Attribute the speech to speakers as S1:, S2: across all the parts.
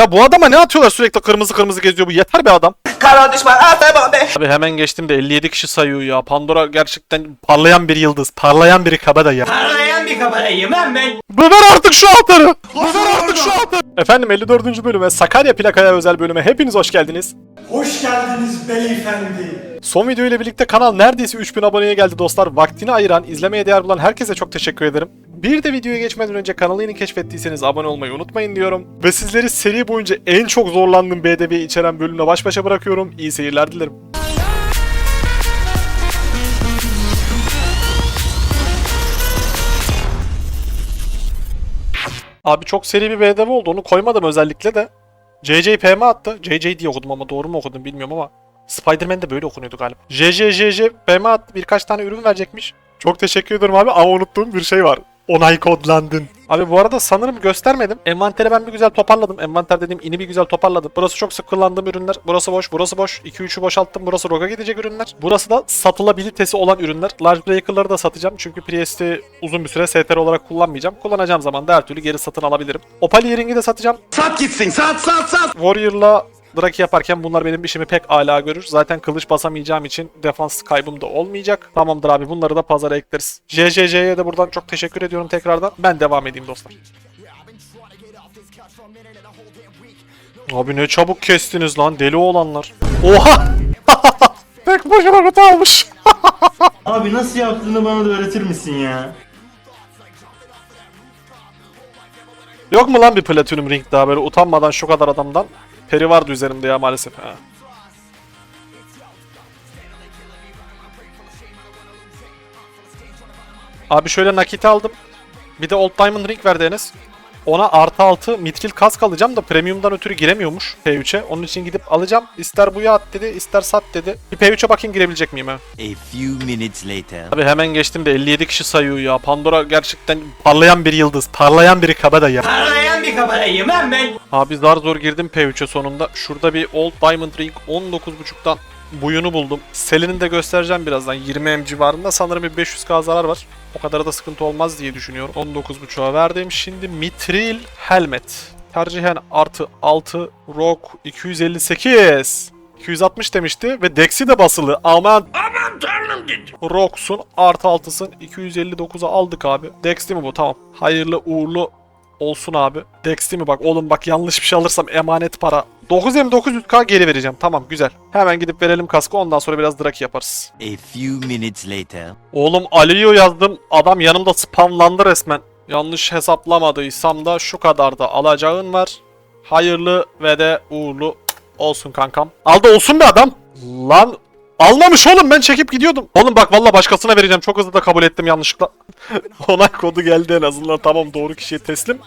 S1: Ya bu adama ne atıyorlar sürekli kırmızı kırmızı geziyor bu yeter be adam.
S2: Kara düşman atma be.
S1: Abi hemen geçtim de 57 kişi sayıyor ya. Pandora gerçekten parlayan bir yıldız. Parlayan bir kabada ya.
S2: Parlayan bir kabarayım ben ben.
S1: Ver artık şu anahtarı. Ver artık şu anahtarı. Efendim 54. bölüme Sakarya plakaya özel bölüme hepiniz hoş geldiniz.
S3: Hoş geldiniz beyefendi.
S1: Son video ile birlikte kanal neredeyse 3000 aboneye geldi dostlar. Vaktini ayıran, izlemeye değer bulan herkese çok teşekkür ederim. Bir de videoya geçmeden önce kanalı yeni keşfettiyseniz abone olmayı unutmayın diyorum. Ve sizleri seri boyunca en çok zorlandığım BDB içeren bölümle baş başa bırakıyorum. İyi seyirler dilerim. Abi çok seri bir BDB oldu. Onu koymadım özellikle de. JJ PM attı. JJ diye okudum ama doğru mu okudum bilmiyorum ama. Spider-Man de böyle okunuyordu galiba. JJ JJ PM attı. Birkaç tane ürün verecekmiş. Çok teşekkür ederim abi ama unuttuğum bir şey var. Onay kodlandın. Abi bu arada sanırım göstermedim. Envanteri ben bir güzel toparladım. Envanter dediğim ini bir güzel toparladım. Burası çok sık kullandığım ürünler. Burası boş, burası boş. 2-3'ü boşalttım. Burası roga gidecek ürünler. Burası da satılabilitesi olan ürünler. Large Breaker'ları da satacağım. Çünkü Priest'i uzun bir süre STR olarak kullanmayacağım. Kullanacağım zaman da her türlü geri satın alabilirim. Opal Earring'i de satacağım.
S3: Sat gitsin sat sat sat.
S1: Warrior'la Draki yaparken bunlar benim işimi pek ala görür. Zaten kılıç basamayacağım için defans kaybım da olmayacak. Tamamdır abi bunları da pazara ekleriz. JJJ'ye de buradan çok teşekkür ediyorum tekrardan. Ben devam edeyim dostlar. Abi ne çabuk kestiniz lan deli olanlar. Oha! Tek başına kutu almış.
S3: Abi nasıl yaptığını bana da öğretir misin ya?
S1: Yok mu lan bir Platinum Ring daha böyle utanmadan şu kadar adamdan? Peri vardı üzerimde ya maalesef. Ha. Abi şöyle nakit aldım. Bir de Old Diamond Ring verdi Enes. Ona artı altı mitril kask alacağım da premiumdan ötürü giremiyormuş P3'e. Onun için gidip alacağım. İster buya at dedi, ister sat dedi. Bir P3'e bakayım girebilecek miyim ha?
S4: A few minutes later.
S1: Abi hemen geçtim de 57 kişi sayıyor ya. Pandora gerçekten parlayan bir yıldız. Parlayan bir kabada ya.
S2: Parlayan bir kabarayım ben ben.
S1: Abi zar zor girdim P3'e sonunda. Şurada bir Old Diamond Ring 19.5'tan buyunu buldum. Selini de göstereceğim birazdan. 20 M civarında sanırım bir 500k zarar var. O kadar da sıkıntı olmaz diye düşünüyorum. 19.5'a verdim. Şimdi Mitril Helmet. Tercihen artı 6 Rock 258. 260 demişti ve Dex'i de basılı. Aman Aman tanrım dedi. Rox'un artı 6'sın 259'a aldık abi. Dex değil mi bu? Tamam. Hayırlı uğurlu olsun abi. Dex değil mi? Bak oğlum bak yanlış bir şey alırsam emanet para. 9M900K geri vereceğim. Tamam güzel. Hemen gidip verelim kaskı ondan sonra biraz draki yaparız.
S4: A few minutes later.
S1: Oğlum Aliyo yazdım. Adam yanımda spamlandı resmen. Yanlış hesaplamadıysam da şu kadar da alacağın var. Hayırlı ve de uğurlu olsun kankam. Aldı olsun be adam. Lan almamış oğlum ben çekip gidiyordum. Oğlum bak valla başkasına vereceğim. Çok hızlı da kabul ettim yanlışlıkla. Onay kodu geldi en azından. Tamam doğru kişiye teslim.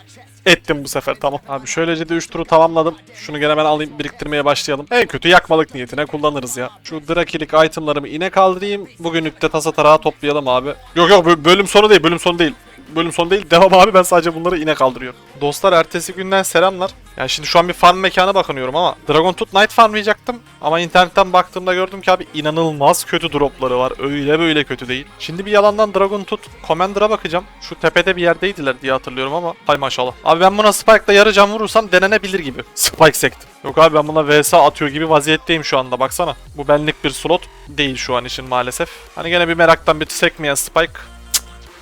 S1: Ettim bu sefer tamam. Abi şöylece de 3 turu tamamladım. Şunu gene ben alayım biriktirmeye başlayalım. En kötü yakmalık niyetine kullanırız ya. Şu drakilik itemlarımı ine kaldırayım. Bugünlük de tasa tarağı toplayalım abi. Yok yok bö- bölüm sonu değil bölüm sonu değil. Bölüm sonu değil devam abi ben sadece bunları ine kaldırıyorum. Dostlar ertesi günden selamlar. Yani şimdi şu an bir farm mekana bakınıyorum ama Dragon Tooth Knight farmlayacaktım. Ama internetten baktığımda gördüm ki abi inanılmaz kötü dropları var. Öyle böyle kötü değil. Şimdi bir yalandan Dragon Tooth Commander'a bakacağım. Şu tepede bir yerdeydiler diye hatırlıyorum ama hay maşallah. Abi ben buna Spike'la yarı can vurursam denenebilir gibi. Spike sektim. Yok abi ben buna VS atıyor gibi vaziyetteyim şu anda baksana. Bu benlik bir slot değil şu an için maalesef. Hani gene bir meraktan bir sekmeyen Spike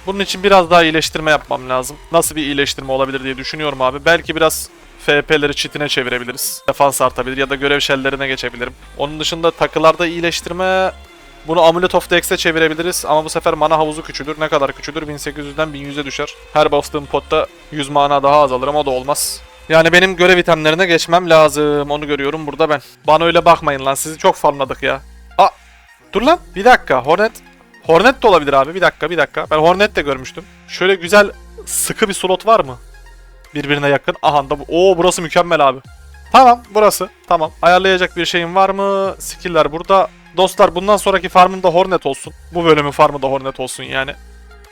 S1: bunun için biraz daha iyileştirme yapmam lazım. Nasıl bir iyileştirme olabilir diye düşünüyorum abi. Belki biraz FP'leri çitine çevirebiliriz. Defans artabilir ya da görev shell'lerine geçebilirim. Onun dışında takılarda iyileştirme... Bunu Amulet of Dex'e çevirebiliriz ama bu sefer mana havuzu küçülür. Ne kadar küçülür? 1800'den 1100'e düşer. Her bastığım potta 100 mana daha azalır ama o da olmaz. Yani benim görev itemlerine geçmem lazım. Onu görüyorum burada ben. Bana öyle bakmayın lan. Sizi çok farmladık ya. Aa! Dur lan. Bir dakika. Hornet Hornet de olabilir abi. Bir dakika bir dakika. Ben Hornet de görmüştüm. Şöyle güzel sıkı bir slot var mı? Birbirine yakın. Aha da bu. Oo burası mükemmel abi. Tamam burası. Tamam. Ayarlayacak bir şeyim var mı? Skill'ler burada. Dostlar bundan sonraki farmım da Hornet olsun. Bu bölümün farmı da Hornet olsun yani.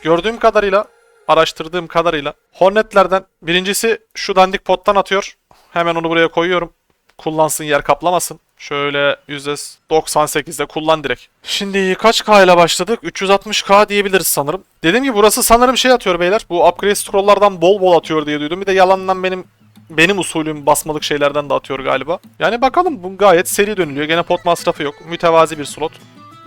S1: Gördüğüm kadarıyla, araştırdığım kadarıyla Hornetlerden birincisi şu dandik pottan atıyor. Hemen onu buraya koyuyorum. Kullansın yer kaplamasın. Şöyle %98'de kullan direkt. Şimdi kaç K ile başladık? 360K diyebiliriz sanırım. Dediğim gibi burası sanırım şey atıyor beyler. Bu upgrade scrolllardan bol bol atıyor diye duydum. Bir de yalandan benim benim usulüm basmalık şeylerden de atıyor galiba. Yani bakalım bu gayet seri dönülüyor. Gene pot masrafı yok. Mütevazi bir slot.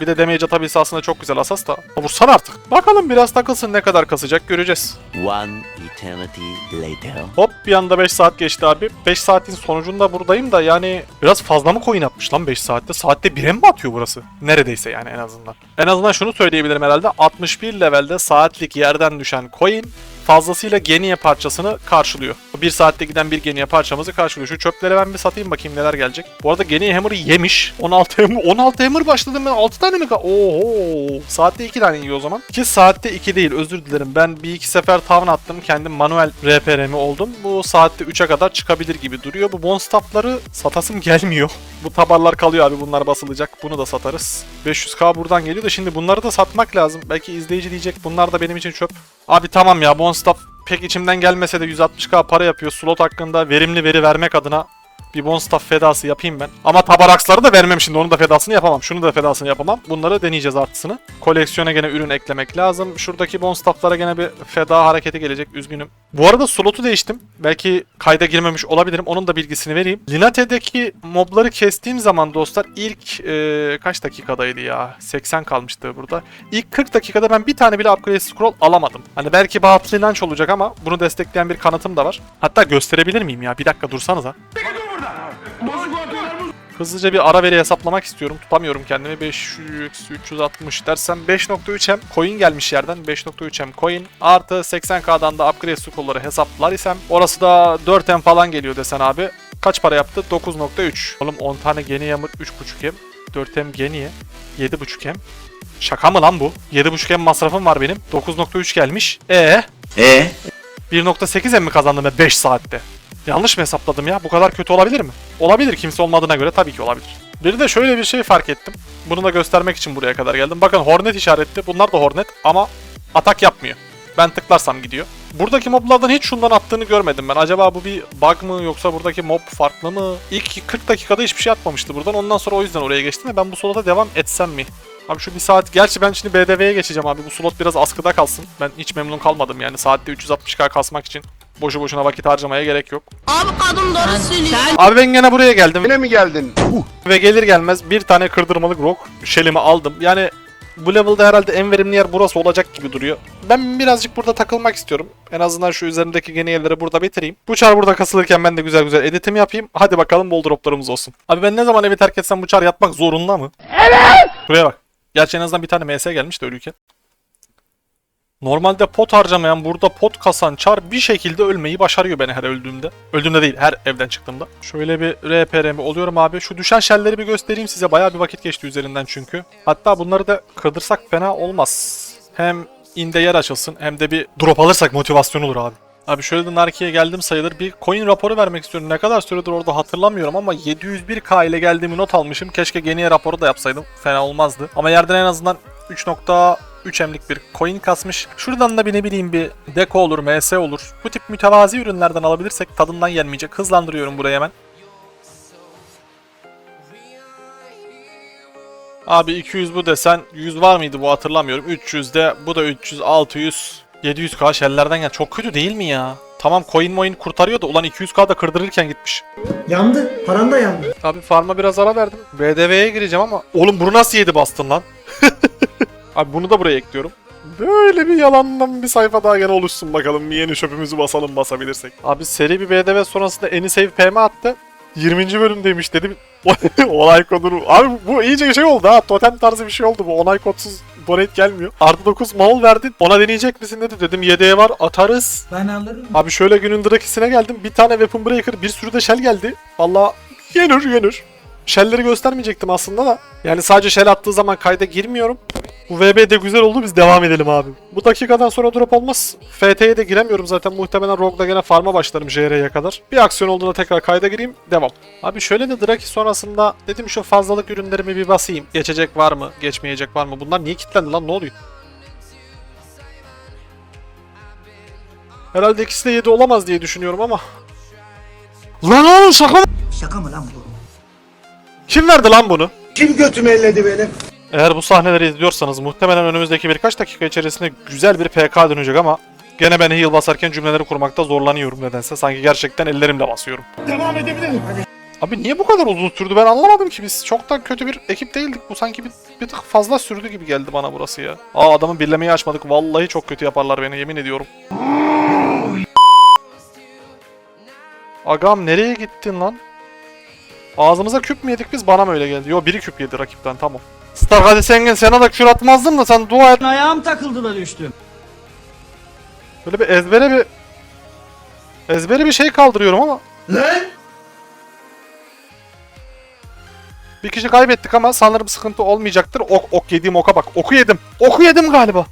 S1: Bir de damage atabilse aslında çok güzel asas da. Vursan artık. Bakalım biraz takılsın ne kadar kasacak göreceğiz.
S4: One eternity later.
S1: Hop bir anda 5 saat geçti abi. 5 saatin sonucunda buradayım da yani biraz fazla mı coin atmış lan 5 saatte? Saatte 1'e mi atıyor burası? Neredeyse yani en azından. En azından şunu söyleyebilirim herhalde. 61 levelde saatlik yerden düşen coin fazlasıyla geniye parçasını karşılıyor. Bu 1 saatte giden bir geniye parçamızı karşılıyor. Şu çöpleri ben bir satayım bakayım neler gelecek. Bu arada geniye hammer'ı yemiş. 16 hammer, 16 hammer başladım ben. 6 tane mi? Oho. Saatte 2 tane yiyor o zaman. Ki saatte 2 değil özür dilerim. Ben bir iki sefer tavan attım. Kendim manuel RPR'mi oldum. Bu saatte 3'e kadar çıkabilir gibi duruyor. Bu bonstaffları satasım gelmiyor. Bu tabarlar kalıyor abi bunlar basılacak. Bunu da satarız. 500k buradan geliyor da şimdi bunları da satmak lazım. Belki izleyici diyecek bunlar da benim için çöp. Abi tamam ya bonstaff pek içimden gelmese de 160k para yapıyor. Slot hakkında verimli veri vermek adına bir bonstaff fedası yapayım ben. Ama tabaraksları da vermem şimdi. Onun da fedasını yapamam. Şunu da fedasını yapamam. Bunları deneyeceğiz artısını. Koleksiyona gene ürün eklemek lazım. Şuradaki bonstafflara gene bir feda hareketi gelecek. Üzgünüm. Bu arada slotu değiştim. Belki kayda girmemiş olabilirim. Onun da bilgisini vereyim. Linate'deki mobları kestiğim zaman dostlar ilk e, kaç dakikadaydı ya? 80 kalmıştı burada. İlk 40 dakikada ben bir tane bile upgrade scroll alamadım. Hani belki Bahatlı inanç olacak ama bunu destekleyen bir kanıtım da var. Hatta gösterebilir miyim ya? Bir dakika dursanıza. Hızlıca bir ara veri hesaplamak istiyorum. Tutamıyorum kendimi. 500, 360 dersem 5.3 hem coin gelmiş yerden. 5.3 hem coin artı 80k'dan da upgrade scroll'ları hesaplar isem orası da 4 hem falan geliyor desen abi. Kaç para yaptı? 9.3. Oğlum 10 tane geni yamır 3.5 hem. 4 hem geniye. 7.5 hem. Şaka mı lan bu? 7.5 hem masrafım var benim. 9.3 gelmiş. E
S3: E
S1: 1.8 hem mi kazandım ben 5 saatte? Yanlış mı hesapladım ya? Bu kadar kötü olabilir mi? Olabilir kimse olmadığına göre tabii ki olabilir. Bir de şöyle bir şey fark ettim. Bunu da göstermek için buraya kadar geldim. Bakın Hornet işaretli. Bunlar da Hornet ama atak yapmıyor. Ben tıklarsam gidiyor. Buradaki moblardan hiç şundan attığını görmedim ben. Acaba bu bir bug mı yoksa buradaki mob farklı mı? İlk 40 dakikada hiçbir şey atmamıştı buradan. Ondan sonra o yüzden oraya geçtim ve ben bu slota devam etsem mi? Abi şu bir saat... Gerçi ben şimdi BDV'ye geçeceğim abi. Bu slot biraz askıda kalsın. Ben hiç memnun kalmadım yani. Saatte 360k kasmak için. Boşu boşuna vakit harcamaya gerek yok.
S5: Abi kadın doğru söylüyor.
S1: Abi ben gene buraya geldim.
S6: Yine mi geldin?
S1: Ve gelir gelmez bir tane kırdırmalık rock shell'imi aldım. Yani bu level'da herhalde en verimli yer burası olacak gibi duruyor. Ben birazcık burada takılmak istiyorum. En azından şu üzerindeki yeni yerleri burada bitireyim. Bu çar burada kasılırken ben de güzel güzel editimi yapayım. Hadi bakalım bol droplarımız olsun. Abi ben ne zaman evi terk etsem bu çar yatmak zorunda mı? Evet! Şuraya bak. Gerçi en azından bir tane MS gelmiş de ölüyken. Normalde pot harcamayan burada pot kasan çar bir şekilde ölmeyi başarıyor beni her öldüğümde. Öldüğümde değil her evden çıktığımda. Şöyle bir RPRM oluyorum abi. Şu düşen şelleri bir göstereyim size. Baya bir vakit geçti üzerinden çünkü. Hatta bunları da kırdırsak fena olmaz. Hem inde yer açılsın hem de bir drop alırsak motivasyon olur abi. Abi şöyle de Narki'ye geldim sayılır. Bir coin raporu vermek istiyorum. Ne kadar süredir orada hatırlamıyorum ama 701k ile geldiğimi not almışım. Keşke geniye raporu da yapsaydım. Fena olmazdı. Ama yerden en azından 3. 3M'lik bir coin kasmış. Şuradan da bir ne bileyim bir deko olur, MS olur. Bu tip mütevazi ürünlerden alabilirsek tadından yenmeyecek. Hızlandırıyorum burayı hemen. Abi 200 bu desen 100 var mıydı bu hatırlamıyorum. 300 de bu da 300, 600, 700 k şellerden gel. Çok kötü değil mi ya? Tamam coin moin kurtarıyor da ulan 200k da kırdırırken gitmiş.
S7: Yandı. Paran da yandı.
S1: Abi farma biraz ara verdim. BDV'ye gireceğim ama. Oğlum bunu nasıl yedi bastın lan? Abi bunu da buraya ekliyorum. Böyle bir yalandan bir sayfa daha gene oluşsun bakalım. Bir yeni şöpümüzü basalım basabilirsek. Abi seri bir BDV sonrasında Eni Save PM attı. 20. bölümdeymiş dedim. onay kodunu... Abi bu iyice şey oldu ha. Totem tarzı bir şey oldu bu. Onay kodsuz donate gelmiyor. Artı 9 mal verdin. Ona deneyecek misin dedi. Dedim yedeğe var atarız.
S7: Ben alırım.
S1: Abi şöyle günün drakisine geldim. Bir tane Weapon Breaker, bir sürü de shell geldi. Valla yenir yenir. Shell'leri göstermeyecektim aslında da. Yani sadece shell attığı zaman kayda girmiyorum. Bu VB de güzel oldu biz devam edelim abi. Bu dakikadan sonra drop olmaz. FT'ye de giremiyorum zaten muhtemelen Rogue'da gene farma başlarım JR'ye kadar. Bir aksiyon olduğunda tekrar kayda gireyim devam. Abi şöyle de Draki sonrasında dedim şu fazlalık ürünlerimi bir basayım. Geçecek var mı? Geçmeyecek var mı? Bunlar niye kilitlendi lan ne oluyor? Herhalde ikisi de 7 olamaz diye düşünüyorum ama. Lan oğlum şaka mı?
S7: Şaka mı lan bu?
S1: Kim verdi lan bunu?
S7: Kim götümü elledi benim?
S1: Eğer bu sahneleri izliyorsanız muhtemelen önümüzdeki birkaç dakika içerisinde güzel bir PK dönecek ama Gene ben heal basarken cümleleri kurmakta zorlanıyorum nedense. Sanki gerçekten ellerimle basıyorum.
S3: Devam edebilirim.
S1: Abi niye bu kadar uzun sürdü ben anlamadım ki biz. Çok da kötü bir ekip değildik. Bu sanki bir, bir tık fazla sürdü gibi geldi bana burası ya. Aa adamı birlemeyi açmadık. Vallahi çok kötü yaparlar beni yemin ediyorum. Agam nereye gittin lan? Ağzımıza küp mü yedik biz bana mı öyle geldi? Yo biri küp yedi rakipten tamam. Stark hadi sen sana da kür atmazdım da sen dua et.
S7: Ayağım takıldı da düştüm.
S1: Böyle bir ezbere bir... Ezbere bir şey kaldırıyorum ama.
S3: Lan!
S1: Bir kişi kaybettik ama sanırım sıkıntı olmayacaktır. Ok, ok yediğim oka bak. Oku yedim. Oku yedim galiba.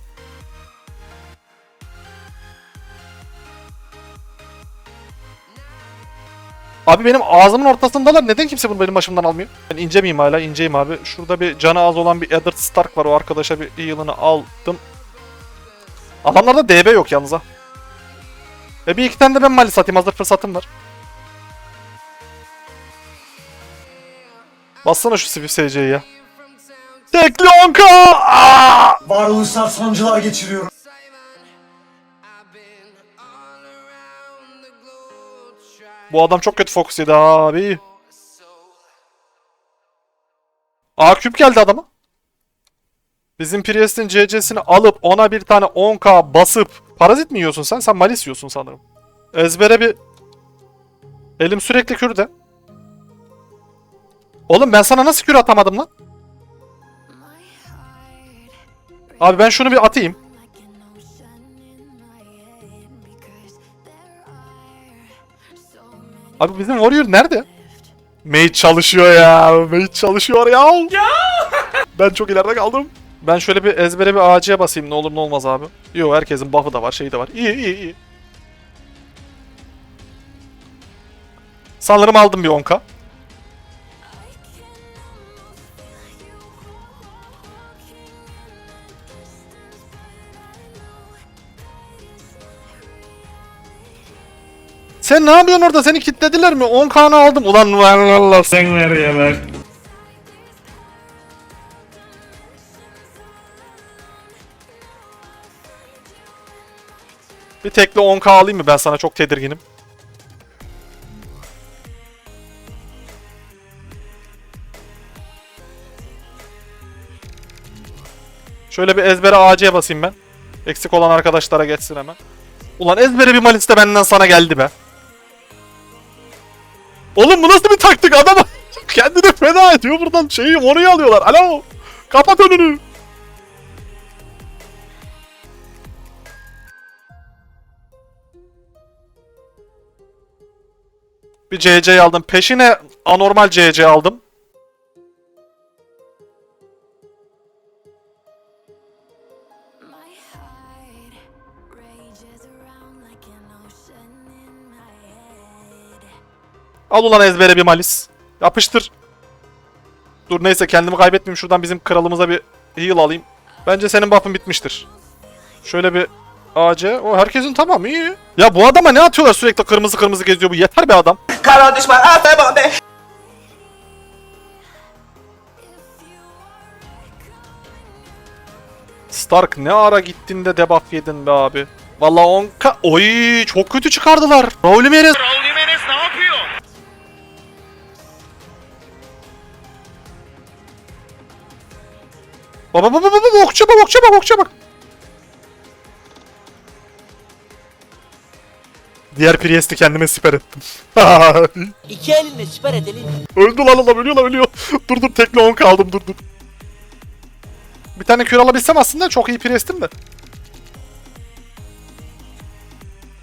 S1: Abi benim ağzımın ortasındalar. Neden kimse bunu benim başımdan almıyor? Ben ince miyim hala? İnceyim abi. Şurada bir canı az olan bir Eddard Stark var. O arkadaşa bir heal'ını aldım. Adamlarda DB yok yalnız ha. E bir iki tane de ben mali satayım. Hazır fırsatım var. Bassana şu Swift SC'yi ya. Tekli onka!
S7: Varoluşsal geçiriyorum.
S1: Bu adam çok kötü fokus yedi abi. A küp geldi adama. Bizim Priest'in CC'sini alıp ona bir tane 10k basıp parazit mi yiyorsun sen? Sen malis yiyorsun sanırım. Ezbere bir... Elim sürekli kürde. Oğlum ben sana nasıl kür atamadım lan? Abi ben şunu bir atayım. Abi bizim Warrior nerede? Mage çalışıyor ya. Mage çalışıyor ya. ben çok ileride kaldım. Ben şöyle bir ezbere bir AC'ye basayım ne olur ne olmaz abi. Yo herkesin buff'ı da var şeyi de var. İyi iyi iyi. Sanırım aldım bir 10k. Sen ne yapıyorsun orada? Seni kilitlediler mi? 10k'nı aldım. Ulan Allah
S3: Sen nereye ver?
S1: Bir tekli 10k alayım mı ben sana çok tedirginim. Şöyle bir ezbere AC'ye basayım ben. Eksik olan arkadaşlara geçsin hemen. Ulan ezbere bir malis de benden sana geldi be. Oğlum bu nasıl bir taktik adam kendini feda ediyor buradan şeyi oraya alıyorlar. Alo kapat önünü. Bir CC aldım. Peşine anormal CC aldım. Al ulan ezbere bir malis. Yapıştır. Dur neyse kendimi kaybetmeyeyim. Şuradan bizim kralımıza bir heal alayım. Bence senin buff'ın bitmiştir. Şöyle bir AC. O herkesin tamam iyi. Ya bu adama ne atıyorlar sürekli kırmızı kırmızı geziyor bu. Yeter be adam.
S2: Kara düşman ata bombe.
S1: Stark ne ara gittin de debuff yedin be abi. Vallahi 10k... Oy çok kötü çıkardılar. Raul Jimenez. Raul Baba baba baba okça bak okça bak okça bak. Diğer Priest'i kendime siper ettim.
S6: İki elinle süper edelim.
S1: Öldü lan adam ölüyor lan ölüyor. dur dur tekli 10 kaldım dur dur. Bir tane kür alabilsem aslında çok iyi Priest'im de.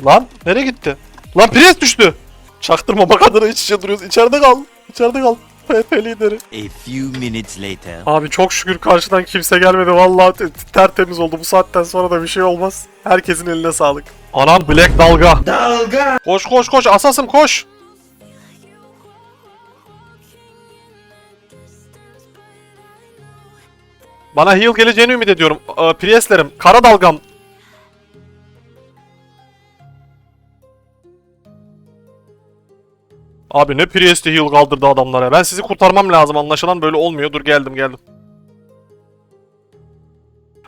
S1: Lan nereye gitti? Lan Priest düştü. Çaktırma bak adına iç içe duruyoruz. İçeride kal. İçeride kal. PP lideri.
S4: A few minutes later.
S1: Abi çok şükür karşıdan kimse gelmedi. Vallahi te- tertemiz oldu. Bu saatten sonra da bir şey olmaz. Herkesin eline sağlık. Anam Black Dalga.
S3: Dalga!
S1: Koş koş koş asasım koş. Bana heal geleceğini ümit ediyorum. Ee, Priestlerim, kara dalgam. Abi ne Priest'i heal kaldırdı adamlara. Ben sizi kurtarmam lazım anlaşılan böyle olmuyor. Dur geldim geldim.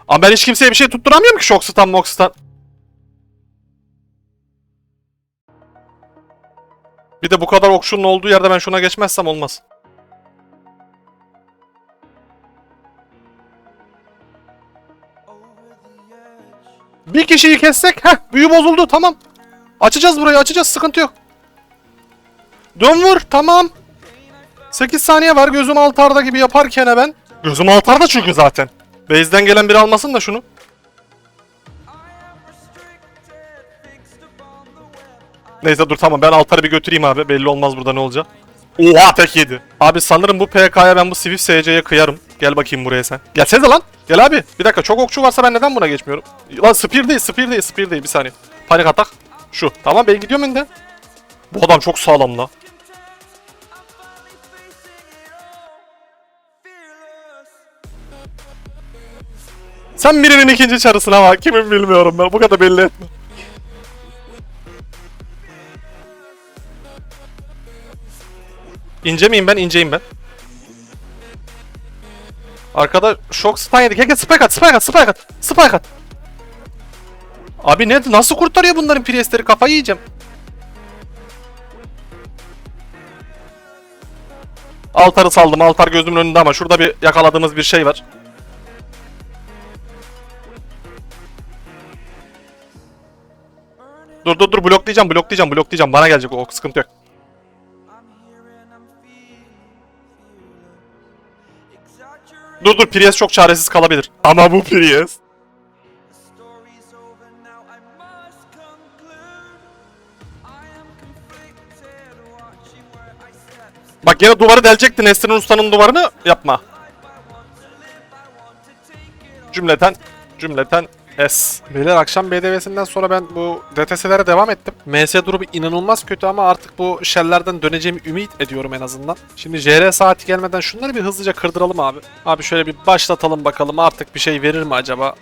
S1: Ama ben hiç kimseye bir şey tutturamıyorum ki Shockstan Mockstan. Bir de bu kadar okşunun olduğu yerde ben şuna geçmezsem olmaz. Bir kişiyi kessek, heh büyü bozuldu tamam. Açacağız burayı açacağız sıkıntı yok. Dön vur tamam. 8 saniye var gözüm altarda gibi yaparken ben. Gözüm altarda çünkü zaten. Base'den gelen biri almasın da şunu. Neyse dur tamam ben altarı bir götüreyim abi. Belli olmaz burada ne olacak. Oha tek yedi. Abi sanırım bu PK'ya ben bu Swift SC'ye kıyarım. Gel bakayım buraya sen. Gelsene lan. Gel abi. Bir dakika çok okçu varsa ben neden buna geçmiyorum? Lan spear değil spear değil spear değil bir saniye. Panik atak. Şu. Tamam ben gidiyorum önden. Bu adam çok sağlam la. Sen birinin ikinci çarısına bak. Kimin bilmiyorum ben. Bu kadar belli etme. İnce miyim ben? İnceyim ben. Arkada şok stun yedik. Gel gel spike at, spike at, spike at. Spike at. Abi ne nasıl kurtarıyor bunların priestleri? Kafayı yiyeceğim. Altarı saldım. Altar gözümün önünde ama şurada bir yakaladığımız bir şey var. Dur dur dur bloklayacağım bloklayacağım bloklayacağım. Bana gelecek o, sıkıntı yok. Dur dur Prius çok çaresiz kalabilir. Ama bu Prius. Bak yine duvarı delecekti Nesrin Usta'nın duvarını yapma. Cümleten, cümleten S. Beyler akşam BDV'sinden sonra ben bu DTS'lere devam ettim. MS durumu inanılmaz kötü ama artık bu shell'lerden döneceğimi ümit ediyorum en azından. Şimdi JR saati gelmeden şunları bir hızlıca kırdıralım abi. Abi şöyle bir başlatalım bakalım artık bir şey verir mi acaba?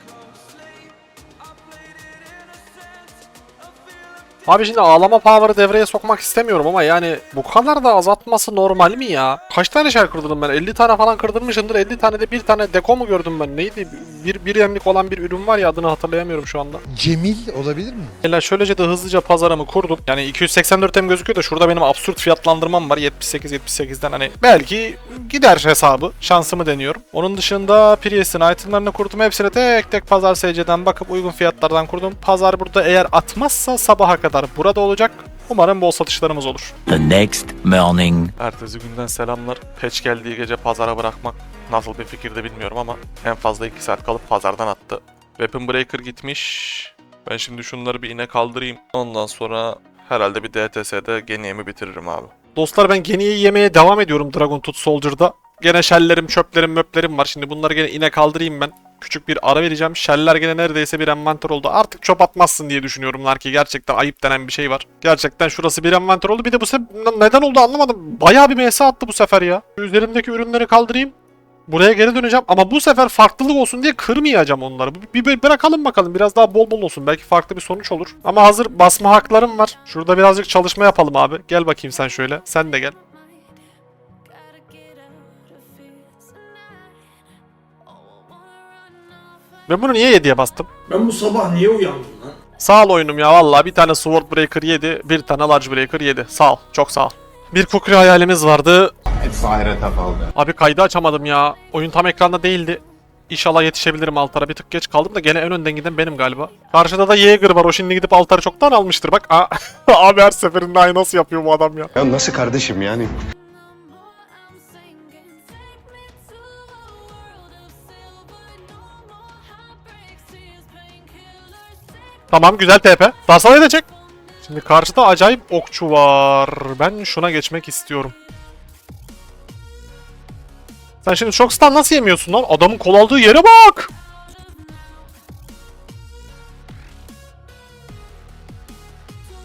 S1: Abi şimdi ağlama power'ı devreye sokmak istemiyorum ama yani bu kadar da azaltması normal mi ya? Kaç tane şer kırdırdım ben? 50 tane falan kırdırmışımdır. 50 tane de bir tane deko mu gördüm ben? Neydi? Bir, bir yemlik olan bir ürün var ya adını hatırlayamıyorum şu anda.
S8: Cemil olabilir mi?
S1: Beyler şöylece de hızlıca pazarımı kurdum. Yani 284 hem gözüküyor da şurada benim absürt fiyatlandırmam var. 78-78'den hani belki gider hesabı. Şansımı deniyorum. Onun dışında Prius'un itemlarını kurdum. Hepsine tek tek pazar SC'den bakıp uygun fiyatlardan kurdum. Pazar burada eğer atmazsa sabaha kadar burada olacak. Umarım bol satışlarımız olur.
S4: The next morning.
S1: Ertesi günden selamlar. Patch geldiği gece pazara bırakmak nasıl bir fikirdi bilmiyorum ama en fazla 2 saat kalıp pazardan attı. Weapon Breaker gitmiş. Ben şimdi şunları bir ine kaldırayım. Ondan sonra herhalde bir DTS'de Geniye'mi bitiririm abi. Dostlar ben Geniye'yi yemeye devam ediyorum Dragon Tooth Soldier'da. Gene shell'lerim, çöplerim, möplerim var. Şimdi bunları gene ine kaldırayım ben. Küçük bir ara vereceğim. Shell'ler gene neredeyse bir envanter oldu. Artık çöp atmazsın diye düşünüyorum ki gerçekten ayıp denen bir şey var. Gerçekten şurası bir envanter oldu. Bir de bu sefer neden oldu anlamadım. Bayağı bir MS attı bu sefer ya. Üzerimdeki ürünleri kaldırayım. Buraya geri döneceğim ama bu sefer farklılık olsun diye kırmayacağım onları. Bir, bir bırakalım bakalım biraz daha bol bol olsun. Belki farklı bir sonuç olur. Ama hazır basma haklarım var. Şurada birazcık çalışma yapalım abi. Gel bakayım sen şöyle. Sen de gel. Ben bunu niye 7'ye bastım?
S7: Ben bu sabah niye uyandım lan?
S1: Sağ ol oyunum ya vallahi bir tane Sword Breaker yedi, bir tane Large Breaker yedi. Sağ ol, çok sağ ol. Bir kukri hayalimiz vardı. Abi kaydı açamadım ya. Oyun tam ekranda değildi. İnşallah yetişebilirim altara. Bir tık geç kaldım da gene en önden giden benim galiba. Karşıda da Jaeger var. O şimdi gidip altarı çoktan almıştır. Bak aa, abi her seferinde aynı nasıl yapıyor bu adam ya.
S9: Ya nasıl kardeşim yani?
S1: Tamam güzel TP. Darsal edecek. Şimdi karşıda acayip okçu var. Ben şuna geçmek istiyorum. Sen şimdi shock stun nasıl yemiyorsun lan? Adamın kol aldığı yere bak.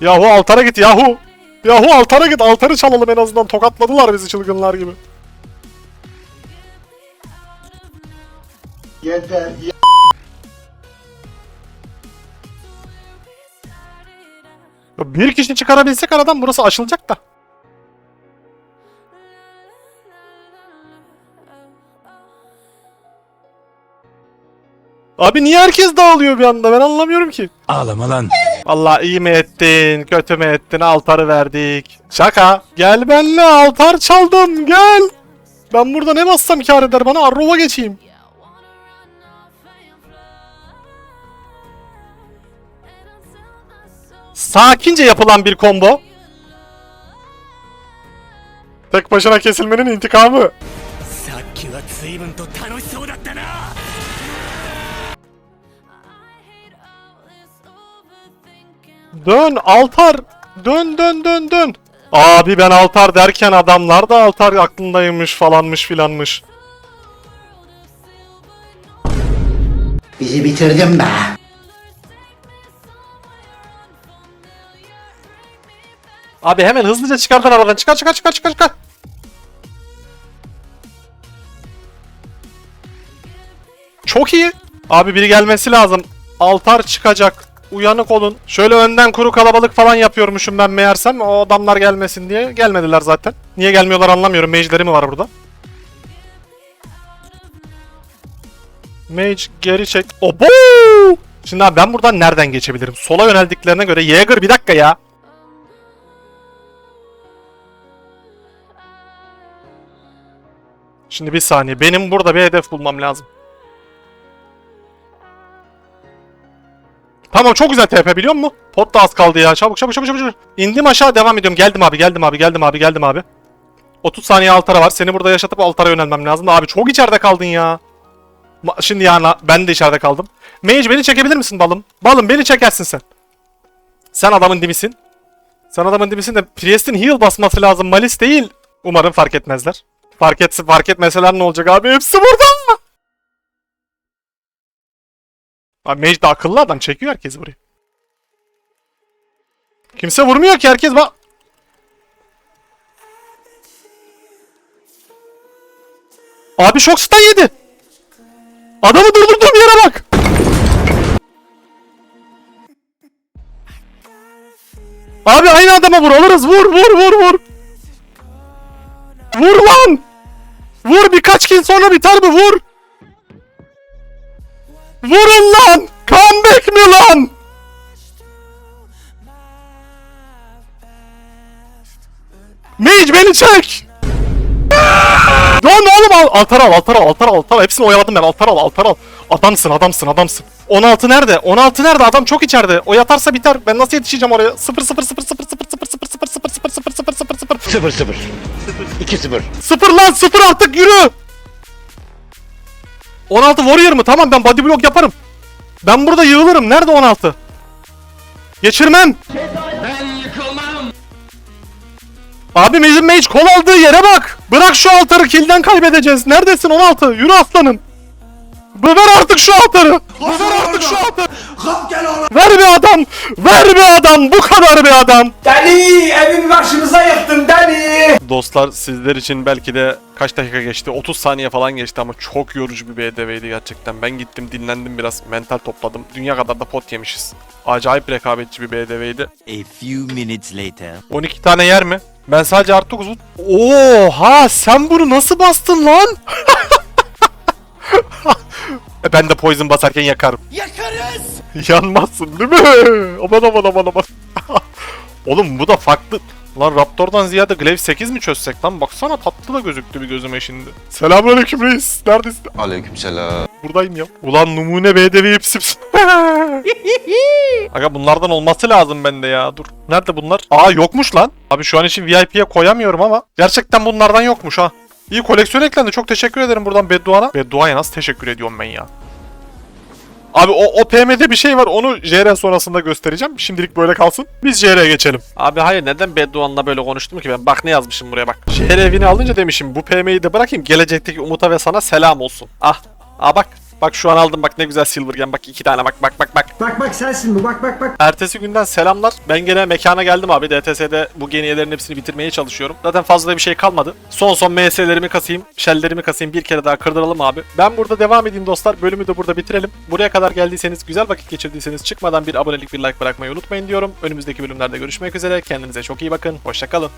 S1: Yahu altara git yahu. Yahu altara git altarı çalalım en azından tokatladılar bizi çılgınlar gibi.
S3: Yeter.
S1: Ya bir kişi çıkarabilsek aradan burası açılacak da. Abi niye herkes dağılıyor bir anda ben anlamıyorum ki.
S8: Ağlama lan.
S1: Vallahi iyi mi ettin, kötü mü ettin, altarı verdik. Şaka. Gel benle altar çaldım, gel. Ben burada ne bassam kar eder bana Arrova geçeyim. Sakince yapılan bir combo. Tek başına kesilmenin intikamı. Dön altar. Dön dön dön dön. Abi ben altar derken adamlar da altar aklındaymış falanmış filanmış.
S2: Bizi bitirdin be.
S1: Abi hemen hızlıca çıkartın aradan. Çıkar çıkar çıkar çıkar çıkar. Çok iyi. Abi biri gelmesi lazım. Altar çıkacak. Uyanık olun. Şöyle önden kuru kalabalık falan yapıyormuşum ben meğersem. O adamlar gelmesin diye. Gelmediler zaten. Niye gelmiyorlar anlamıyorum. Mage'leri mi var burada? Mage geri çek. Obo! Şimdi abi ben buradan nereden geçebilirim? Sola yöneldiklerine göre Jäger bir dakika ya. Şimdi bir saniye. Benim burada bir hedef bulmam lazım. Tamam çok güzel TP biliyor musun? Pot da az kaldı ya. Çabuk çabuk çabuk çabuk. İndim aşağı devam ediyorum. Geldim abi geldim abi geldim abi geldim abi. 30 saniye altara var. Seni burada yaşatıp altara yönelmem lazım. Abi çok içeride kaldın ya. Şimdi yani ben de içeride kaldım. Mage beni çekebilir misin balım? Balım beni çekersin sen. Sen adamın dimisin. Sen adamın dimisin de Priest'in heal basması lazım. Malis değil. Umarım fark etmezler. Fark etsin fark etmeseler ne olacak abi? Hepsi burada. Abi Mage de akıllı adam çekiyor herkesi buraya. Kimse vurmuyor ki herkes bak. Abi şok stun yedi. Adamı durdurduğum yere bak. Abi aynı adama vur alırız vur vur vur vur. Vur lan. Vur birkaç gün sonra biter mi vur. Vurun lan. Comeback mi lan? Mage beni çek. Lan oğlum al, altar al, altar al, altar al, altar al. Hepsini oyaladım ben. Altar al, altar al. Adamsın, adamsın, adamsın. 16 nerede? 16 nerede? Adam çok içeride. O yatarsa biter. Ben nasıl yetişeceğim oraya? 0 0 0 0 0 0 0 0 0 0 0 0 0 0 0
S8: 0 0 2 0
S1: 0 lan 0 artık yürü. 16 warrior mı? Tamam ben body block yaparım. Ben burada yığılırım. Nerede 16? Geçirmem. Abi bizim mage kol aldığı yere bak. Bırak şu altarı kilden kaybedeceğiz. Neredesin 16? Yürü aslanım. Bu ver artık şu altarı. Bu ver artık şu altarı.
S7: Kalk gel oğlum.
S1: Ver bir adam. Ver bir adam. Bu kadar bir adam.
S7: Deli evimi başımıza yıktın deli.
S1: Dostlar sizler için belki de kaç dakika geçti? 30 saniye falan geçti ama çok yorucu bir BDV'ydi gerçekten. Ben gittim dinlendim biraz mental topladım. Dünya kadar da pot yemişiz. Acayip rekabetçi bir BDV'ydi.
S4: A few minutes later.
S1: 12 tane yer mi? Ben sadece artı 9 Oha sen bunu nasıl bastın lan? e ben de poison basarken yakarım.
S6: Yakarız!
S1: Yanmazsın değil mi? Aman aman aman aman. Oğlum bu da farklı. Lan Raptor'dan ziyade Glaive 8 mi çözsek lan? Baksana tatlı da gözüktü bir gözüme şimdi. Selamünaleyküm reis. Neredesin?
S8: Aleykümselam.
S1: Buradayım ya. Ulan numune BDV hepsi. Aga bunlardan olması lazım bende ya. Dur. Nerede bunlar? Aa yokmuş lan. Abi şu an için VIP'ye koyamıyorum ama. Gerçekten bunlardan yokmuş ha. İyi koleksiyon eklendi. Çok teşekkür ederim buradan Bedduan'a. Bedduan'a nasıl teşekkür ediyorum ben ya? Abi o, o PM'de bir şey var onu JR sonrasında göstereceğim. Şimdilik böyle kalsın. Biz JR'ye geçelim. Abi hayır neden Bedduan'la böyle konuştum ki ben? Bak ne yazmışım buraya bak. JR evini alınca demişim bu PM'yi de bırakayım. Gelecekteki Umut'a ve sana selam olsun. Ah. Aa bak. Bak şu an aldım bak ne güzel silver gem bak iki tane bak bak bak bak.
S7: Bak bak sensin bu bak bak bak.
S1: Ertesi günden selamlar. Ben gene mekana geldim abi. DTS'de bu geniyelerin hepsini bitirmeye çalışıyorum. Zaten fazla da bir şey kalmadı. Son son MS'lerimi kasayım, shell'lerimi kasayım. Bir kere daha kırdıralım abi. Ben burada devam edeyim dostlar. Bölümü de burada bitirelim. Buraya kadar geldiyseniz, güzel vakit geçirdiyseniz çıkmadan bir abonelik, bir like bırakmayı unutmayın diyorum. Önümüzdeki bölümlerde görüşmek üzere. Kendinize çok iyi bakın. Hoşçakalın.